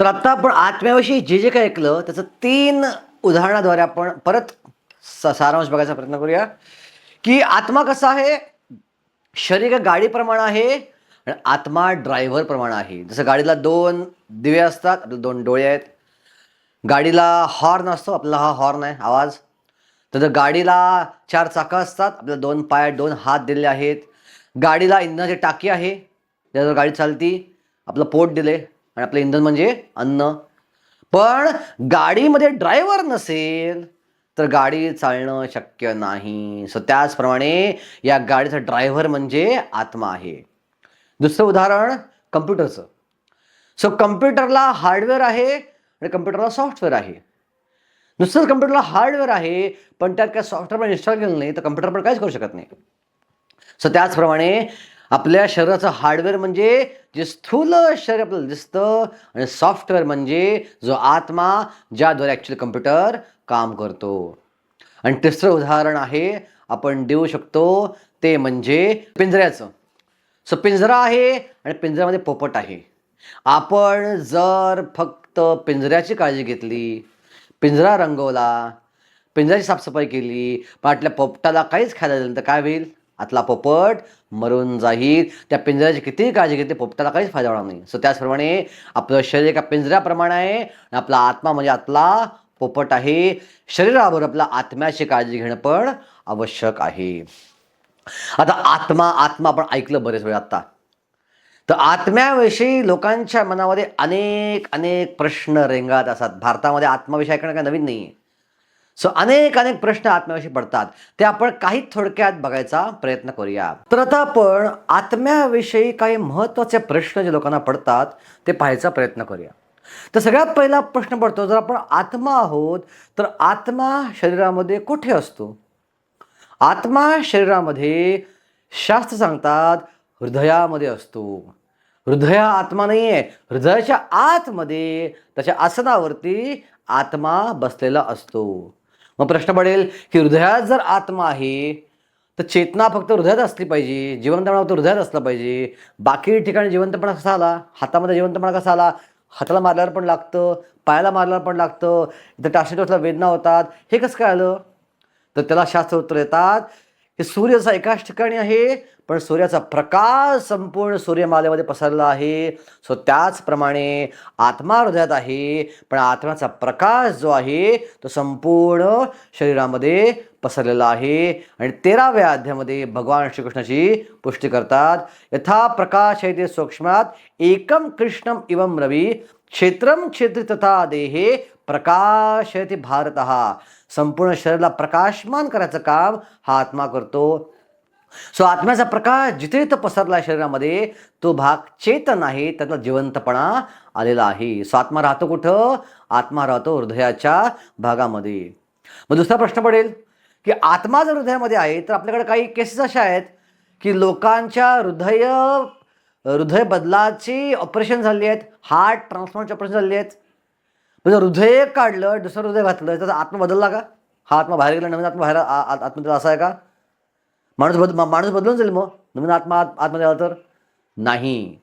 तर आत्ता आपण आत्म्याविषयी जे जे काही ऐकलं त्याचं तीन उदाहरणाद्वारे आपण परत स- सारांश बघायचा प्रयत्न करूया. की आत्मा कसा आहे? शरीर गाडीप्रमाणे आहे आणि आत्मा ड्रायव्हर प्रमाण आहे. जसं गाडीला दोन दिवे असतात आपले दोन डोळे आहेत. गाडीला हॉर्न असतो आपला हा हॉर्न आहे आवाज. तर जर गाडीला चार चाकं असतात आपल्याला दोन पाय दोन हात दिलेले आहेत. गाडीला इंधनाची टाकी आहे त्याच्यावर गाडी चालती आपलं पोट दिले आणि आपलं इंधन म्हणजे अन्न. पण गाडीमध्ये ड्रायव्हर नसेल तर गाडी चालणं शक्य नाही. सो त्याचप्रमाणे या गाडीचा ड्रायव्हर म्हणजे आत्मा आहे. दुसरं उदाहरण कम्प्युटरचं. सो कम्प्युटरला हार्डवेअर आहे आणि कम्प्युटरला सॉफ्टवेअर आहे. नुसतंच कम्प्युटरला हार्डवेअर आहे पण त्यात काय सॉफ्टवेअर पण इन्स्टॉल केलं नाही तर कम्प्युटर पण काहीच करू शकत नाही. सो त्याचप्रमाणे आपल्या शरीराचं हार्डवेअर म्हणजे जे स्थूल शरीर आपल्याला दिसतं आणि सॉफ्टवेअर म्हणजे जो आत्मा ज्याद्वारे ॲक्च्युली कम्प्युटर काम करतो. आणि तिसरं उदाहरण आहे आपण देऊ शकतो ते म्हणजे पिंजऱ्याचं. सो पिंजरा आहे आणि पिंजऱ्यामध्ये पोपट आहे. आपण जर फक्त पिंजऱ्याची काळजी घेतली पिंजरा रंगवला पिंजऱ्याची साफसफाई केली पण आपल्या पोपटाला काहीच खायला दिलं तर काय होईल? आतला पोपट मरून जाईल. त्या पिंजऱ्याची कितीही काळजी घेते पोपटाला काहीच फायदा होणार नाही. सो त्याचप्रमाणे आपलं शरीर एका पिंजऱ्याप्रमाणे आहे आणि आपला आत्मा म्हणजे आतला पोपट आहे. शरीराबरोबर आपल्या आत्म्याची काळजी घेणं पण आवश्यक आहे. आता आत्मा आत्मा आपण ऐकलं बरेच वेळ आत्ता. तर आत्म्याविषयी लोकांच्या मनामध्ये अनेक अनेक प्रश्न रेंगात असतात. भारतामध्ये आत्माविषयी ऐकणं काय नवीन नाही आहे सो अनेक अनेक प्रश्न आत्म्याविषयी पडतात. ते आपण काही थोडक्यात बघायचा प्रयत्न करूया. तर आता आपण आत्म्याविषयी काही महत्त्वाचे प्रश्न जे लोकांना पडतात ते पाहायचा प्रयत्न करूया. तर सगळ्यात पहिला प्रश्न पडतो जर आपण आत्मा आहोत तर आत्मा शरीरामध्ये कुठे असतो? आत्मा शरीरामध्ये शास्त्र सांगतात हृदयामध्ये असतो. हृदय आत्मा नाही आहे हृदयाच्या आतमध्ये त्याच्या आसनावरती आत्मा बसलेला असतो. मग प्रश्न पडेल की हृदयात जर आत्मा आहे तर चेतना फक्त हृदयात असली पाहिजे जिवंतपणा फक्त हृदयात असला पाहिजे. बाकी ठिकाणी जिवंतपणा कसा आला? हातामध्ये जिवंतपणा कसा आला? हाताला मारल्यावर पण लागतं पायाला मारल्यावर पण लागतं इथं टाशेटोसला वेदना होतात. हे कसं काय आलं? तर त्याला शास्त्र उत्तर येतात हे सूर्याचा एकाच ठिकाणी आहे पण सूर्याचा प्रकाश संपूर्ण सूर्यमालेमध्ये पसरला आहे. सो त्याचप्रमाणे आत्मा हृदयात आहे पण आत्म्याचा प्रकाश जो आहे तो संपूर्ण शरीरामध्ये पसरलेला आहे. आणि तेराव्या अध्यामध्ये भगवान श्रीकृष्णाची पुष्टी करतात. यथा प्रकाश आहे ते सूक्ष्मात एकम कृष्णम इवम रवी क्षेत्रम क्षेत्री तथा देहे प्रकाश भारत. हा संपूर्ण शरीराला प्रकाशमान करायचं काम हा आत्मा करतो. सो आत्म्याचा प्रकाश जिथे जिथं पसरला आहे शरीरामध्ये तो भाग चेतन आहे त्यातला जिवंतपणा आलेला आहे. सो आत्मा राहतो कुठं? आत्मा राहतो हृदयाच्या भागामध्ये. मग दुसरा प्रश्न पडेल की आत्मा जर हृदयामध्ये आहे तर आपल्याकडे काही केसेस अशा आहेत की लोकांच्या हृदय हृदय बदलाची ऑपरेशन झाली आहेत हार्ट ट्रान्सप्लांटचे ऑपरेशन झाले आहेत. म्हणजे हृदय काढलं दुसरं हृदय घातलं त्याचा आत्मा बदलला का? हा आत्मा बाहेर गेला नवीन आत्मा बाहेर आ- असा आहे का? माणूस बद माणूस बदलून जाईल मग? नवीन आत्मा आत आतमध्ये आला तर? नाही.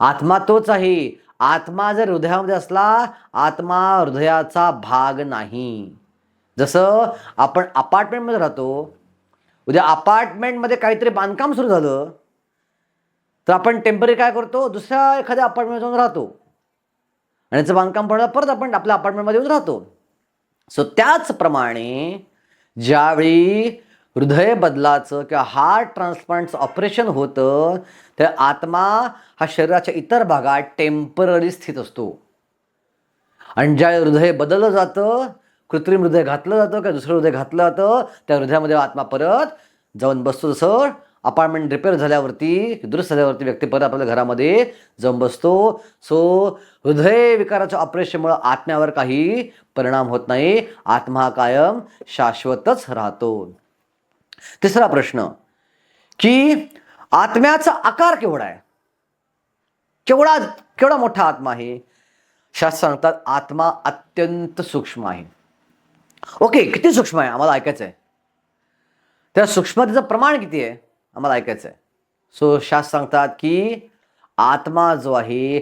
आत्मा तोच आहे. आत्मा जर हृदयामध्ये असला आत्मा हृदयाचा भाग नाही. जसं आपण अपार्टमेंटमध्ये राहतो उद्या अपार्टमेंटमध्ये काहीतरी बांधकाम सुरू झालं तर आपण टेंपररी काय करतो? दुसऱ्या एखाद्या अपार्टमेंट जाऊन राहतो. आणि याचं बांधकाम पडलं परत आपण आपल्या अपार्टमेंटमध्ये येऊन राहतो. सो त्याचप्रमाणे ज्यावेळी हृदय बदलाचं किंवा हार्ट ट्रान्सप्लांटचं ऑपरेशन होतं तर आत्मा हा शरीराच्या इतर भागात टेंपररी स्थित असतो. आणि ज्या हृदय बदललं जातं कृत्रिम हृदय घातलं जातं किंवा दुसरं हृदय घातलं जातं त्या हृदयामध्ये आत्मा परत जाऊन बसतो जसं अपार्टमेंट रिपेअर झाल्यावरती दुरुस्त झाल्यावरती व्यक्ती परत आपल्या घरामध्ये जम बसतो. सो हृदय विकाराच्या ऑपरेशनमुळं आत्म्यावर काही परिणाम होत नाही. आत्मा हा कायम शाश्वतच राहतो. तिसरा प्रश्न की आत्म्याचा आकार केवढा आहे? केवढा केवढा मोठा आत्मा आहे? शास्त्र सांगतात आत्मा अत्यंत सूक्ष्म आहे. ओके किती सूक्ष्म आहे? आम्हाला ऐकायचं आहे त्या सूक्ष्मतेचं प्रमाण किती आहे? आम्हाला ऐकायचं आहे. सो शास्त्र सांगतात की आत्मा जो आहे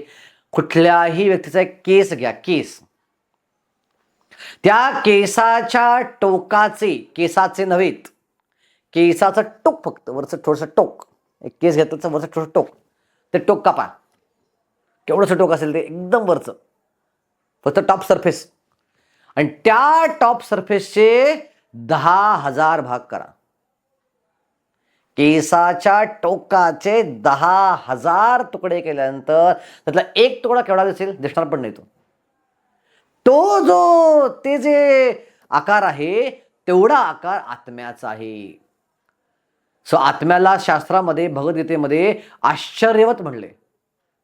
कुठल्याही व्यक्तीचा एक केस घ्या केस. त्या केसाच्या टोकाचे केसाचे नव्हेत केसाचं टोक फक्त वरचं थोडंसं टोक. एक केस घेतलं तर वरचं थोडंसं टोक. ते टोक कापा. केवढंसं टोक असेल ते एकदम वरचं. फक्त टॉप सरफेस आणि त्या टॉप सरफेसचे दहा हजार भाग करा. केसाच्या टोकाचे दहा हजार तुकडे केल्यानंतर त्यातला एक तुकडा केवढा दिसेल? दिसणार पण नाही तो. तो जो ते जे आकार आहे तेवढा आकार आत्म्याचा आहे. सो आत्म्याला शास्त्रामध्ये भगवद्गीतेमध्ये आश्चर्यवत म्हणले.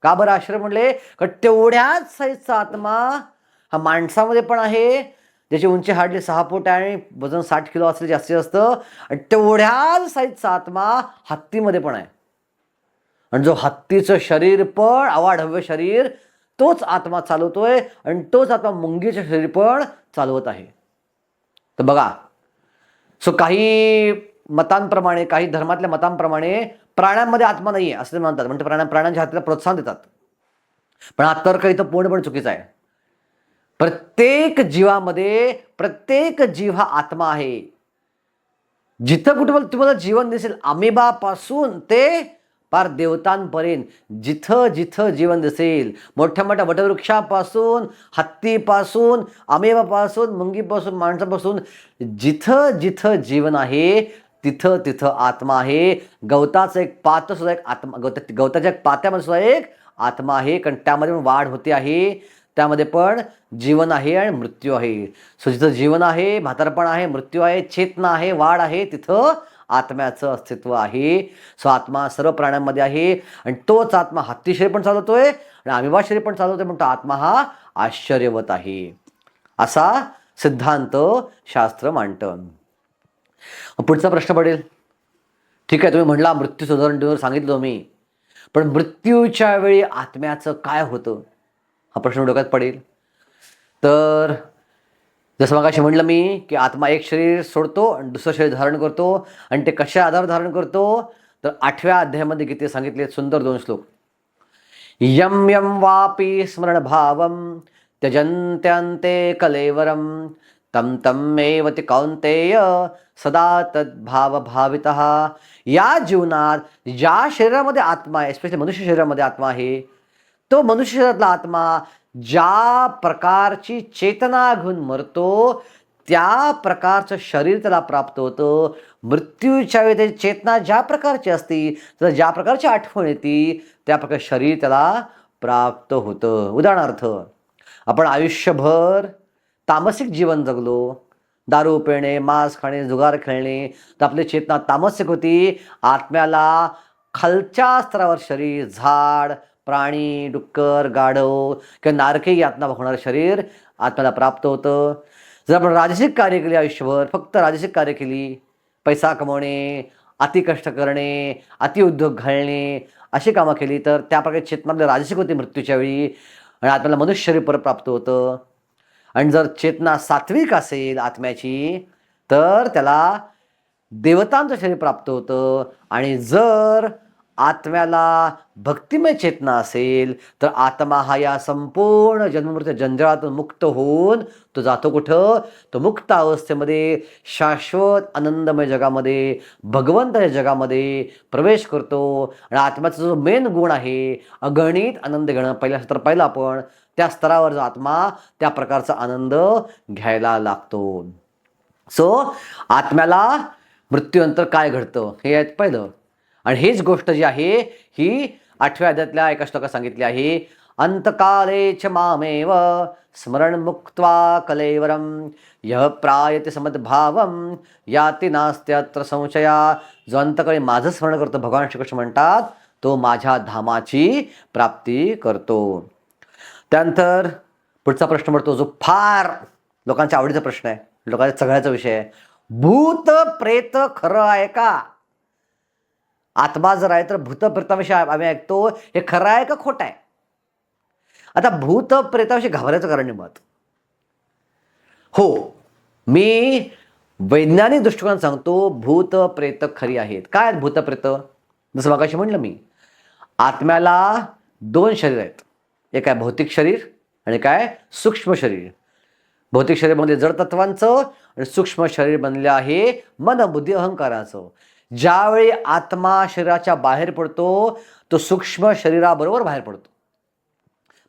का बरं आश्चर्य म्हणले? कारण तेवढ्याच साईजचा आत्मा हा माणसामध्ये पण आहे ज्याची उंची हार्डली सहा फूट आहे आणि वजन साठ किलो असले जास्तीत जास्त आणि तेवढ्याच साईजचा आत्मा हत्तीमध्ये पण आहे. आणि जो हत्तीचं शरीर पण अवाढव्य शरीर तोच आत्मा चालवतोय आणि तोच आत्मा मुंगीचं शरीर पण चालवत आहे. तर बघा सो काही मतांप्रमाणे काही धर्मातल्या मतांप्रमाणे प्राण्यांमध्ये आत्मा नाही आहे असं म्हणतात. म्हणजे प्राण्या प्राण्यांच्या हातीला प्रोत्साहन देतात. पण हा तर्क इथं पूर्णपणे चुकीचा आहे. प्रत्येक जीवामध्ये प्रत्येक जीव हा आत्मा आहे. जिथं कुठं तुम्हाला जीवन दिसेल अमेबापासून ते पार देवतांपर्यंत. जिथं जिथं जीवन दिसेल मोठ्या मोठ्या वटवृक्षापासून हत्तीपासून अमेबापासून मुंगीपासून माणसापासून जिथं जिथं जीवन आहे तिथं तिथं आत्मा आहे. गवताचं एक पातसुद्धा एक आत्मा गवता गवताच्या एक पात्यामध्ये सुद्धा एक आत्मा आहे कारण त्यामध्ये पण वाढ होते आहे. त्यामध्ये पण जीवन आहे आणि मृत्यू आहे. सो जिथं जीवन आहे म्हातारपण आहे मृत्यू आहे चेतना आहे वाढ आहे तिथं आत्म्याचं अस्तित्व आहे. सो आत्मा सर्व प्राण्यांमध्ये आहे आणि तोच आत्मा हत्ती शरीर पण चालवतोय आणि अमिबा शरीर पण चालवतोय म्हणतो आत्मा हा आश्चर्यवत आहे. असा सिद्धांत शास्त्र मांडतं. पुढचा प्रश्न पडेल. ठीक आहे तुम्ही म्हणला मृत्यू सुधारण सांगितलं मी पण मृत्यूच्या वेळी आत्म्याचं काय होतं? हा प्रश्न डोक्यात पडेल. तर जसं मग म्हणलं मी की आत्मा एक शरीर सोडतो आणि दुसरं शरीर धारण करतो आणि ते कशा आधार धारण करतो? तर आठव्या अध्यायामध्ये गीते सांगितले सुंदर दोन श्लोक. यम यम वापी स्मरण भावम त्यजंत्यंते कलेवरम तम तम एव ते कौंतेय सदा तद्भाव भावित। या जीवनात ज्या शरीरामध्ये आत्मा आहे स्पेशली मनुष्य शरीरामध्ये आत्मा आहे तो मनुष्यातला आत्मा ज्या प्रकारची चेतना घेऊन मरतो त्या प्रकारचं शरीर त्याला प्राप्त होतं. मृत्यूच्या वेळी त्याची चेतना ज्या प्रकारची असती तर ज्या प्रकारची आठवण येते त्या प्रकारे शरीर त्याला प्राप्त होतं. उदाहरणार्थ आपण आयुष्यभर तामसिक जीवन जगलो. दारू पिणे मांस खाणे जुगार खेळणे तर आपली चेतना तामसिक होती. आत्म्याला खालच्या स्तरावर शरीर झाड प्राणी डुक्कर गाढव किंवा नारके यातना होणारं शरीर आत्म्याला प्राप्त होतं. जर आपण राजसिक कार्य केली आयुष्यभर फक्त राजसिक कार्य केली पैसा कमवणे अतिकष्ट करणे अतिउद्योग घालणे अशी कामं केली तर त्या प्रकारे चेतना आपल्या राजसिक होती मृत्यूच्या वेळी आणि आत्म्याला मनुष्य शरीर परत प्राप्त होतं. आणि जर चेतना सात्विक असेल आत्म्याची तर त्याला देवतांचं शरीर प्राप्त होतं. आणि जर आत्म्याला भक्तिमय चेतना असेल तर आत्मा हा या संपूर्ण जन्ममृत्यू जंजळातून मुक्त होऊन तो जातो कुठं? तो मुक्त अवस्थेमध्ये शाश्वत आनंदमय जगामध्ये भगवंताच्या जगामध्ये प्रवेश करतो. आणि आत्म्याचा जो मेन गुण आहे अगणित आनंद घेणं पहिल्या सत्र पाहिलं आपण त्या स्तरावर जो आत्मा त्या प्रकारचा आनंद घ्यायला लागतो. सो आत्म्याला मृत्यूनंतर काय घडतं? हे आहेत पहिलं. आणि हीच गोष्ट जी आहे ही आठव्या अध्यातल्या एका श्लोकात सांगितली आहे अंतकाले च मामेव स्मरण मुक्त्वा कलेवरम यह प्रायते समद्भावम याती नास्त्यत्र संशया। जो अंतकाळी माझं स्मरण करतो भगवान श्रीकृष्ण म्हणतात तो माझ्या धामाची प्राप्ती करतो. त्यानंतर पुढचा प्रश्न पडतो जो फार लोकांच्या आवडीचा प्रश्न आहे लोकांच्या सगळ्याचा विषय आहे भूत प्रेत खरं आहे का? आत्मा जर आहे तर भूतप्रेताविषयी आम्ही ऐकतो हे खरं आहे का खोटं आहे? आता भूत प्रेताविषयी घाबरायचं कारण मत. हो मी वैज्ञानिक दृष्टिकोन सांगतो भूत प्रेत खरी आहेत. काय आहेत भूत प्रेत? जसं मगाशी म्हणलं मी आत्म्याला दोन शरीर आहेत. एक आहे भौतिक शरीर आणि काय सूक्ष्म शरीर. भौतिक शरीरमध्ये म्हणजे जड तत्वांचं आणि सूक्ष्म शरीर बनलेलं आहे मन बुद्धी अहंकाराचं. ज्यावेळी आत्मा शरीराच्या बाहेर पडतो तो सूक्ष्म शरीराबरोबर बाहेर पडतो.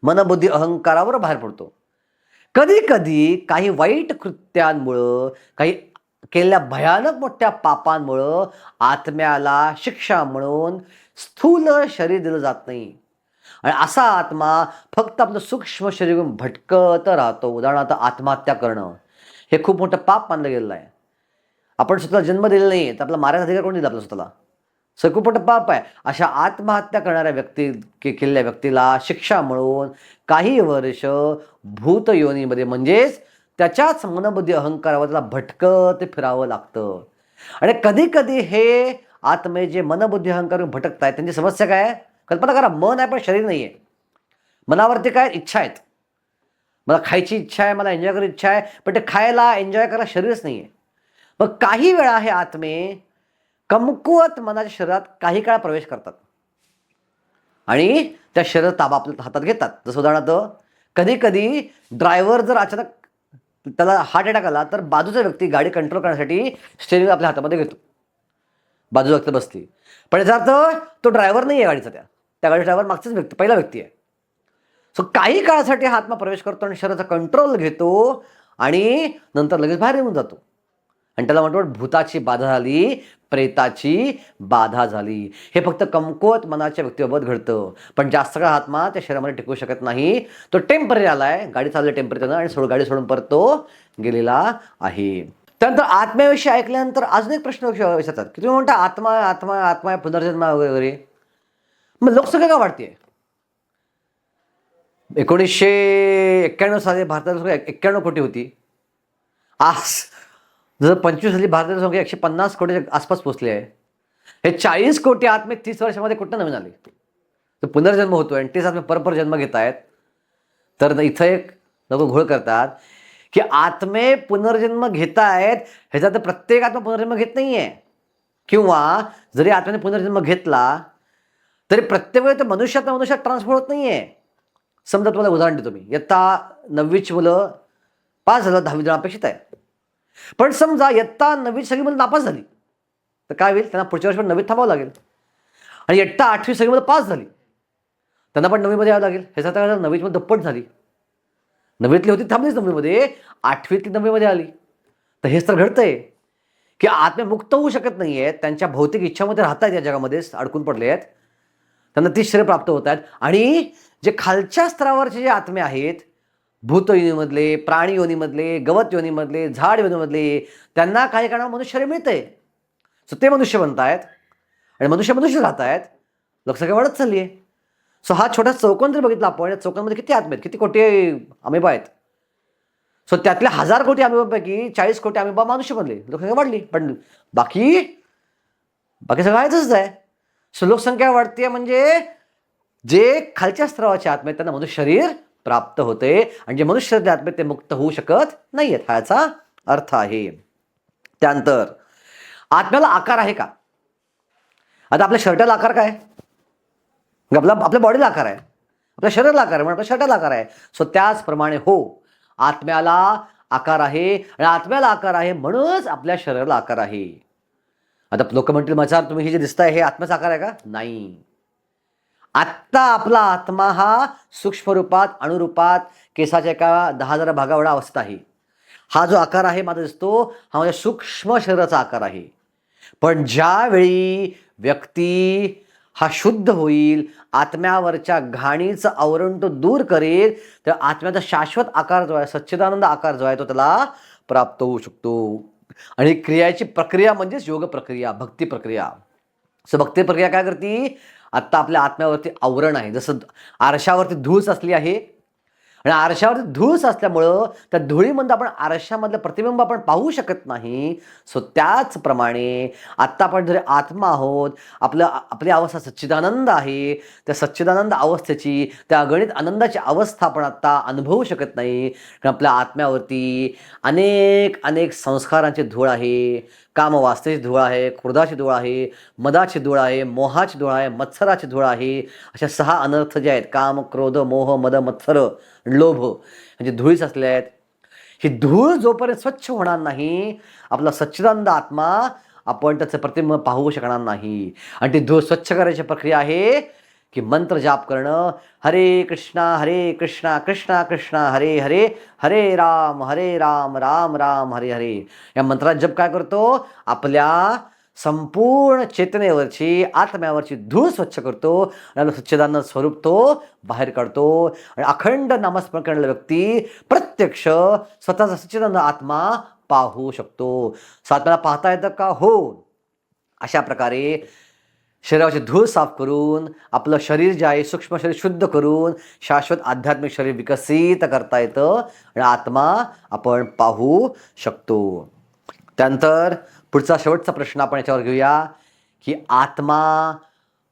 मनबुद्धी अहंकारावर बाहेर पडतो. कधी कधी काही वाईट कृत्यांमुळं काही केलेल्या भयानक मोठ्या पापांमुळं आत्म्याला शिक्षा म्हणून स्थूल शरीर दिलं जात नाही. आणि असा आत्मा फक्त आपलं सूक्ष्म शरीर भटकत राहतो. उदाहरणार्थ आत्महत्या करणं. हे खूप मोठं पाप मानलं गेलेलं आहे. आपण स्वतःला जन्म दिलेला नाही तर आपला मारायचा अधिकार कोण दिला आपल्या स्वतःला? सर पाप आहे. अशा आत्महत्या करणाऱ्या व्यक्ती के केलेल्या व्यक्तीला शिक्षा म्हणून काही वर्ष भूत योनीमध्ये म्हणजेच त्याच्याच मनबुद्धी अहंकारावर त्याला भटकत फिरावं लागतं. आणि कधी कधी हे आत्मे जे मनबुद्धी अहंकार भटकत आहेत त्यांची समस्या काय आहे? कल्पना करा मन आहे पण शरीर नाही आहे मनावरती काय इच्छा आहेत? मला खायची इच्छा आहे मला एन्जॉय करायची इच्छा आहे पण ते खायला एन्जॉय करायला शरीरच नाही आहे मग काही वेळा हे आत्मे कमकुवत मनाच्या शरीरात काही काळ प्रवेश करतात. आणि त्या शरीर ताबा आपल्या हातात घेतात. जसं उदाहरणार्थ कधी कधी ड्रायव्हर जर अचानक त्याला हार्ट अटॅक आला तर बाजूचा व्यक्ती गाडी कंट्रोल करण्यासाठी स्टेरिंग आपल्या हातामध्ये घेतो. बाजूचा व्यक्ती बसली पण याचा अर्थ तो ड्रायव्हर नाही आहे गाडीचा त्या. त्या गाडी ड्रायव्हर मागचाच व्यक्ती पहिला व्यक्ती आहे. सो काही काळासाठी हा आत्मा प्रवेश करतो आणि शरीराचा कंट्रोल घेतो आणि नंतर लगेच बाहेर येऊन जातो. आणि त्याला म्हणतो भूताची बाधा झाली प्रेताची बाधा झाली. हे फक्त कमकुवत मनाच्या व्यक्तीबाबत घडतं. पण जास्त काळ आत्मा त्या शरीरामध्ये टिकू शकत नाही. तो टेंपररी आलाय गाडी चालली टेंपररी त्यानं आणि सोड गाडी सोडून परत तो गेलेला आहे. त्यानंतर आत्म्याविषयी ऐकल्यानंतर अजून एक प्रश्न विचारतात की तुम्ही म्हणता आत्मा आत्मा आत्मा पुनर्जन्मा वगैरे. मग लोकसंख्या का वाढते एकोणीसशे एक्क्याण्णव साली भारतात एक्क्याण्णव कोटी होती. आज जर पंचवीस साली भारताची संख्या एकशे पन्नास कोटीच्या आसपास पोचली आहे. हे चाळीस कोटी आत्मे तीस वर्षामध्ये कुठं नवीन आले? तर पुनर्जन्म होतोय आणि तेच आत्मे परपर जन्म घेत आहेत तर इथं एक लोक घोळ करतात की आत्मे पुनर्जन्म घेत आहेत ह्याचा तर प्रत्येक आत्मा पुनर्जन्म घेत नाही आहे किंवा जरी आत्म्याने पुनर्जन्म घेतला तरी प्रत्येक वेळी तर मनुष्यात मनुष्यात ट्रान्सफर होत नाही आहे समजा तुम्हाला उदाहरण देतो मी. इयत्ता नववीची मुलं पास झालं दहावी जण अपेक्षित आहे पण समजा इयत्ता नववी सगळीमध्ये नापास झाली तर काय होईल? त्यांना पुढच्या वर्षी पण नववीत थांबावं लागेल. आणि इयत्ता आठवी सगळीमध्ये पास झाली त्यांना पण नववीमध्ये यावं लागेल. ह्याचा तर नववीची मुलं झाली. नववीतली होती थांबलीच नववीमध्ये. आठवीतली नववीमध्ये आली. तर हेच तर घडतंय की आत्मे मुक्त होऊ शकत नाही आहेत त्यांच्या भौतिक इच्छामध्ये राहत आहेत या जगामध्ये अडकून पडले आहेत त्यांना ती श्रेय प्राप्त होत आहेत आणि जे खालच्या स्तरावरचे जे आत्मे आहेत भूत योनीमधले प्राणी योनीमधले गवत योनीमधले झाड योनीमधले त्यांना काही कारणावर मनुष्य शरीर मिळतंय. सो ते मनुष्य बनत आहेत आणि मनुष्य मनुष्य राहत आहेत लोकसंख्या वाढत चालली आहे सो हा छोटा चौकोन जर बघितला आपण या चौकोनमध्ये किती आत्मे आहेत? किती कोटी अमेबा आहेत? सो त्यातल्या हजार कोटी अमेबापैकी चाळीस कोटी अमेबा मनुष्य बनले. लोकसंख्या वाढली. पण बाकी बाकी सगळं आहेतच आहे. सो लोकसंख्या वाढते म्हणजे जे खालच्या स्तरावाचे आत्मे आहेत त्यांना मनुष्य शरीर प्राप्त होते. आणि जे मनुष्य शरीर आत्मे ते मुक्त होऊ शकत नाहीयेत हा याचा अर्थ आहे. त्यानंतर आत्म्याला आकार आहे का? आता आपल्या शर्टाला आकार काय? आपला आपल्या बॉडीला आकार आहे. आपल्या शरीराला आकार आहे म्हणून आपल्या शर्टाला आकार आहे. सो त्याचप्रमाणे हो आत्म्याला आकार आहे. आणि आत्म्याला आकार आहे म्हणूनच आपल्या शरीराला आकार आहे. आता लोक म्हणतील मचार तुम्ही हे जे दिसताय हे आत्म्याचा आकार आहे का? नाही. आत्ता आपला आत्मा हा सूक्ष्म रूपात अणुरूपात केसाच्या एका दहा हजार भागावडा अवस्था आहे. हा जो आकार आहे माझा दिसतो हा माझ्या सूक्ष्म शरीराचा आकार आहे. पण ज्यावेळी व्यक्ती हा शुद्ध होईल आत्म्यावरच्या घाणीचं आवरण तो दूर करेल तर आत्म्याचा शाश्वत आकार जो आहे सच्चिदानंद आकार जो आहे तो त्याला प्राप्त होऊ शकतो. आणि क्रियाची प्रक्रिया म्हणजेच योग प्रक्रिया भक्ती प्रक्रिया. सो भक्ती प्रक्रिया काय करते? आत्ता आपल्या आत्म्यावरती आवरण आहे. जसं आरशावरती धूळ असली आहे. आणि आरशावरती धूळ असल्यामुळं त्या धुळीमध्ये आपण आरशामधलं प्रतिबिंब आपण पाहू शकत नाही. सो त्याचप्रमाणे आत्ता आपण जरी आत्मा आहोत आपलं आपली अवस्था सच्चिदानंद आहे. त्या सच्चिदानंद अवस्थेची त्या अगणित आनंदाची अवस्था आपण आत्ता अनुभवू शकत नाही. कारण आपल्या आत्म्यावरती अनेक अनेक संस्कारांची धूळ आहे. काम वास्तेची धूळ आहे क्रोधाची धूळ आहे मदाची धूळ आहे मोहाची धूळ आहे मत्सराची धूळ आहे. अशा सहा अनर्थ जे आहेत काम क्रोध मोह मद मत्सर लोभ म्हणजे धुळीच असले आहेत. ही धूळ जोपर्यंत स्वच्छ होणार नाही आपला सच्चिदानंद आत्मा आपण त्याचं प्रतिबिंब पाहू शकणार नाही. आणि ती धूळ स्वच्छ करायची प्रक्रिया आहे की मंत्र जाप करणं। हरे कृष्णा हरे कृष्णा कृष्णा कृष्णा हरे हरे हरे राम हरे राम राम राम हरे हरे। या मंत्रात जप काय करतो? आपल्या संपूर्ण चेतनेवरची आत्म्यावरची धूळ स्वच्छ करतो आणि स्वच्छदान स्वरूप तो बाहेर काढतो. आणि अखंड नामस्मरण करणारा व्यक्ती प्रत्यक्ष स्वतःचा सच्चिदानंद आत्मा पाहू शकतो. सातम्याला पाहता येतं का? हो. अशा प्रकारे शरीराची धूळ साफ करून आपलं शरीर जे आहे सूक्ष्म शरीर शुद्ध करून शाश्वत आध्यात्मिक शरीर विकसित करता येतं आणि आत्मा आपण पाहू शकतो. त्यानंतर पुढचा शेवटचा प्रश्न आपण याच्यावर घेऊया की आत्मा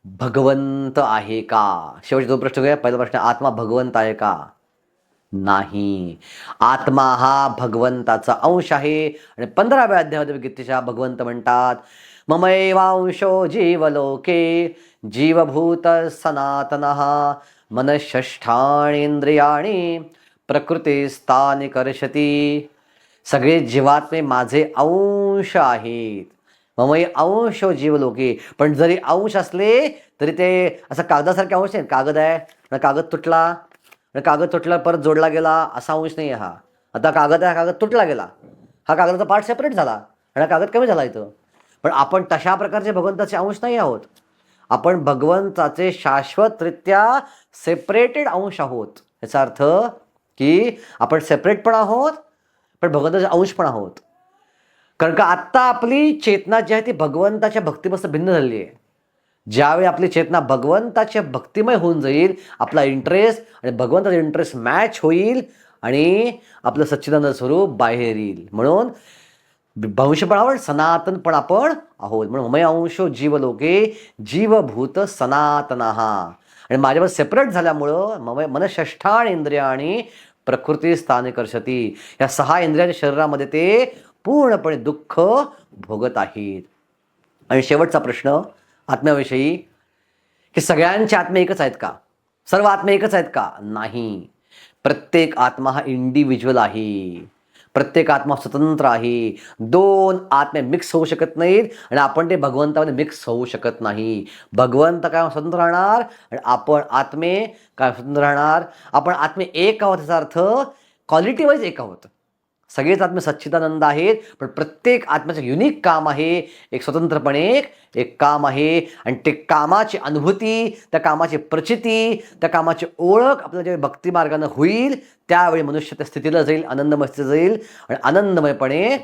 भगवंत आहे का? शेवटचे दोन प्रश्न घेऊया पहिला प्रश्न आत्मा भगवंत आहे का? नाही. आत्मा हा भगवंताचा अंश आहे. आणि पंधराव्या अध्यायामध्ये गीतेच्या भगवंत म्हणतात ममैवांशो जीवलोके जीवभूत सनातन मनषष्ठाणींद्रियाणी प्रकृतीस्थानी कर्षती। सगळे जीवात्मे माझे अंश आहेत। ममई अंश जीवलोके पण जरी अंश असले तरी ते असं कागदासारखे अंश नाही कागद आहे कागद तुटला कागद तुटला परत जोडला गेला असा अंश नाही हा. आता कागद आहे हा कागद तुटला गेला. हा कागदाचा पार्ट सेपरेट झाला. आणि कागद कमी झाला इथं. पण आपण तशा प्रकारचे भगवंताचे अंश नाही आहोत. आपण भगवंताचे शाश्वतरित्या सेपरेटेड अंश आहोत. याचा अर्थ की आपण सेपरेट पण आहोत पण भगवंताचे अंश पण आहोत. कारण का आत्ता आपली चेतना जी आहे ती भगवंताच्या भक्तीपासून भिन्न झालेली आहे. ज्यावेळी आपली चेतना भगवंताच्या भक्तिमय होऊन जाईल आपला इंटरेस्ट आणि भगवंताचा इंटरेस्ट मॅच होईल आणि आपलं सच्चिदानंद स्वरूप बाहेर येईल. म्हणून भविष्य पण सनातन पण आपण आहोत. म्हणून मय अंशो जीवलोके जीवभूत सनातन. आणि माझ्यावर सेपरेट झाल्यामुळं ममय मनषष्ठाण इंद्रिया आणि प्रकृती स्थानिकर्षती या सहा इंद्रियाच्या शरीरामध्ये ते पूर्णपणे दुःख भोगत आहेत. आणि शेवटचा प्रश्न आत्म्याविषयी की सगळ्यांचे आत्मे एकच आहेत का? सर्व आत्मे एकच आहेत का? नाही. प्रत्येक आत्मा हा इंडिव्हिज्युअल आहे. प्रत्येक आत्मा स्वतंत्र आहे. दोन आत्मे मिक्स होऊ शकत नाहीत आणि आपण ते भगवंतामध्ये मिक्स होऊ शकत नाही. भगवंत काय स्वतंत्र राहणार आणि आपण आत्मे काय स्वतंत्र राहणार. आपण आत्मे एक आहोत याचा अर्थ क्वालिटी वाईज एक आहोत. सगळेच आत्मे सच्चिदानंद आहेत पण प्रत्येक आत्म्याचं युनिक काम आहे. एक स्वतंत्रपणे एक काम आहे. आणि ते कामाची अनुभूती त्या कामाची प्रचिती त्या कामाची ओळख आपल्या ज्यावेळी भक्तिमार्गानं होईल त्यावेळी मनुष्य त्या स्थितीला जाईल आनंदमय जाईल. आणि आनंदमयपणे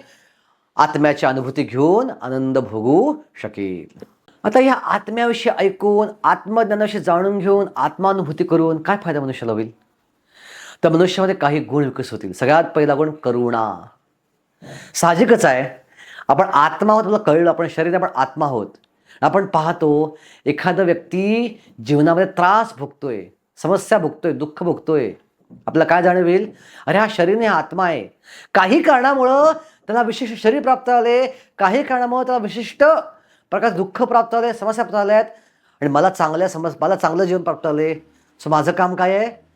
आत्म्याची अनुभूती घेऊन आनंद भोगू शकेल. आता या आत्म्याविषयी ऐकून आत्मज्ञानाविषयी जाणून घेऊन आत्मानुभूती करून काय फायदा मनुष्याला होईल? तर मनुष्यामध्ये काही गुण विकसित होतील. सगळ्यात पहिला गुण करुणा. साहजिकच आहे. आपण आत्मा आहोत आपलं कळलं आपण शरीर आपण आत्मा आहोत. आपण पाहतो एखादा व्यक्ती जीवनामध्ये त्रास भोगतोय समस्या भोगतोय दुःख भोगतोय. आपल्याला काय जाणवेल? अरे हा शरीर हा आत्मा आहे. काही कारणामुळं त्याला विशिष्ट शरीर प्राप्त झाले काही कारणामुळं त्याला विशिष्ट प्रकार दुःख प्राप्त झाले समस्या प्राप्त झाल्या आहेत आणि मला चांगल्या समज मला चांगलं जीवन प्राप्त झाले. सो माझं काम काय आहे?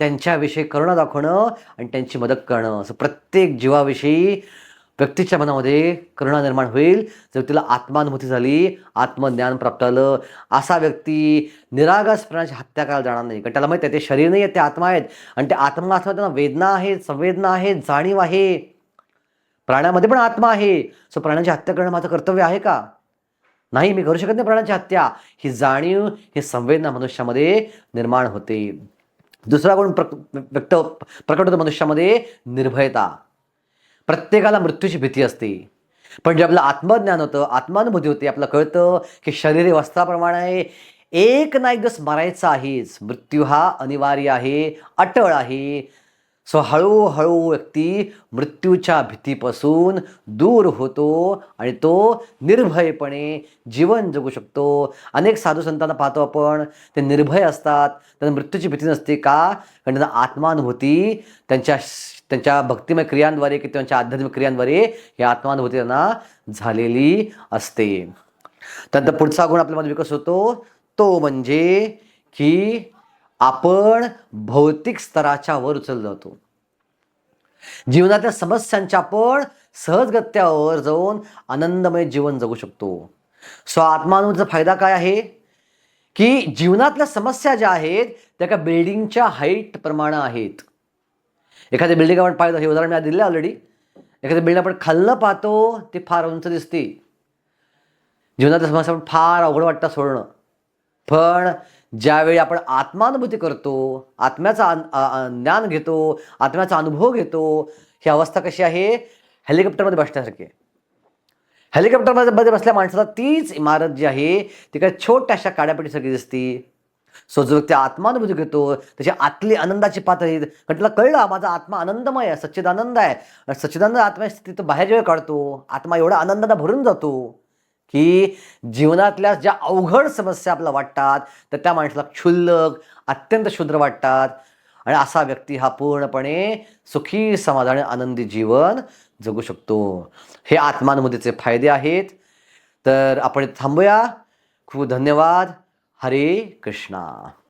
त्यांच्याविषयी करुणा दाखवणं आणि त्यांची मदत करणं. असं प्रत्येक जीवाविषयी व्यक्तीच्या मनामध्ये करुणा निर्माण होईल. जर तिला आत्मानुभूती झाली आत्मज्ञान प्राप्त झालं असा व्यक्ती निरागस प्राण्याची हत्या करायला जाणार नाही. कारण त्याला माहिती आहे ते शरीर नाही आहे ते आत्मा आहेत. आणि ते आत्मा असल्यामुळे त्यांना वेदना आहेत संवेदना आहे जाणीव आहे. प्राण्यामध्ये पण आत्मा आहे. सो प्राण्यांची हत्या करणं माझं कर्तव्य आहे का? नाही मी करू शकत नाही प्राण्याची हत्या. ही जाणीव ही संवेदना मनुष्यामध्ये निर्माण होते. दुसरा गुण प्र व्यक्त प्रकट होतो मनुष्यामध्ये? निर्भयता. प्रत्येकाला मृत्यूची भीती असते. पण जे आपलं आत्मज्ञान होतं आत्मानुभूती होती आपलं कळतं की शरीर हे वस्त्राप्रमाणे एक ना एक दिवस मरायचं आहेच. मृत्यू हा अनिवार्य आहे अटळ आहे. सो हळूहळू व्यक्ती मृत्यूच्या भीतीपासून दूर होतो आणि तो निर्भयपणे जीवन जगू शकतो. अनेक साधू संतांना पाहतो आपण ते निर्भय असतात त्यांना मृत्यूची भीती नसते का? कारण त्यांना आत्मानुभूती त्यांच्या त्यांच्या भक्तिमय क्रियांद्वारे किंवा त्यांच्या आध्यात्मिक क्रियांद्वारे ही आत्मानुभूती त्यांना झालेली असते. त्यानंतर पुढचा गुण आपल्यामध्ये विकास होतो. तो म्हणजे की आपण भौतिक स्तराच्या वर उचल जातो. जीवनातल्या समस्यांच्या आपण सहजगत्यावर जाऊन आनंदमय जीवन जगू शकतो. स्व आत्मानुभूतीचा फायदा काय आहे? की जीवनातल्या समस्या ज्या आहेत त्या एका बिल्डिंगच्या हाईट प्रमाणे आहेत. एखाद्या बिल्डिंग आपण पाहिलं हे उदाहरण मी दिलं ऑलरेडी एखादी बिल्डिंग आपण खाल्लं पाहतो ते फार उंच दिसते. जीवनातल्या समस्या आपण फार अवघड वाटतं सोडणं. पण ज्यावेळी आपण आत्मानुभूती करतो आत्म्याचा ज्ञान घेतो आत्म्याचा अनुभव घेतो ही अवस्था कशी आहे? हेलिकॉप्टरमध्ये बसण्यासारखी आहे. हेलिकॉप्टरमध्ये मध्ये बसल्या माणसाला तीच इमारत जी आहे ती काय छोट्याशा काड्यापेटीसारखी दिसती. सो जो व्यक्ती आत्मानुभूती घेतो त्याची आतली आनंदाची पातळी कारण त्याला कळलं माझा आत्मा आनंदमय आहे सच्चिदानंद आहे. सच्चिदानंद आत्म्याची स्थिती तो बाहेर वेळ काढतो. आत्मा एवढा आनंदाने भरून जातो. की जीवनातल्या ज्या अवघड समस्या आपल्याला वाटतात तर त्या माणसाला क्षुल्लक अत्यंत क्षुद्र वाटतात. आणि असा व्यक्ती हा पूर्णपणे सुखी समाधानी आनंदी जीवन जगू शकतो. हे आत्मानुमतीचे फायदे आहेत. तर आपण थांबूया. खूप धन्यवाद. हरे कृष्णा.